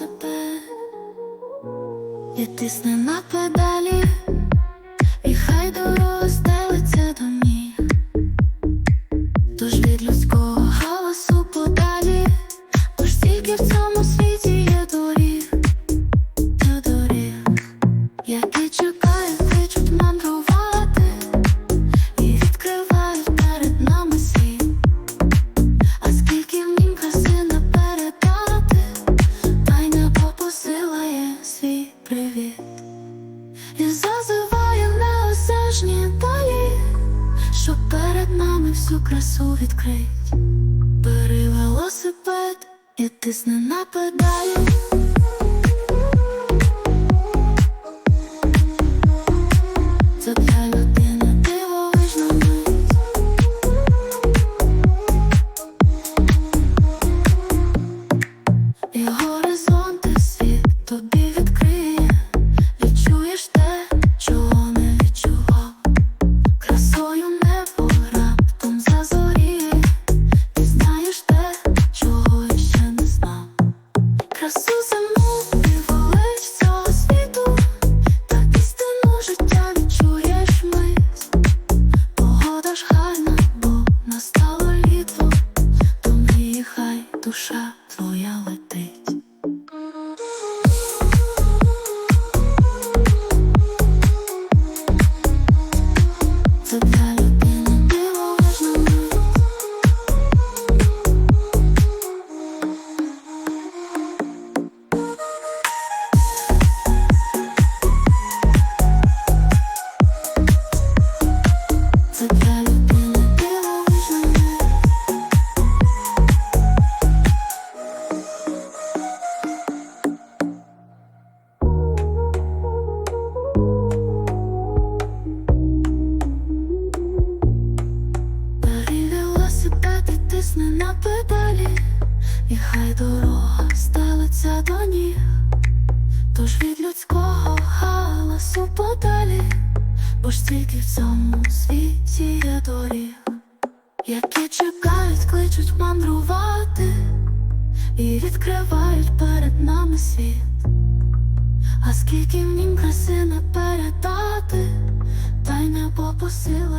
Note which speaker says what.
Speaker 1: велосипед і тисне на педалі, нами всю красу відкрить. Бери велосипед і тисни на педалі. Це для педалі, і хай дорога стелиться до ніг. Тож від людського галасу подалі, бо ж тільки в цьому світі є доріг, які чекають, кличуть мандрувати і відкривають перед нами світ. А скільки в нім краси не передати, та й небо посилає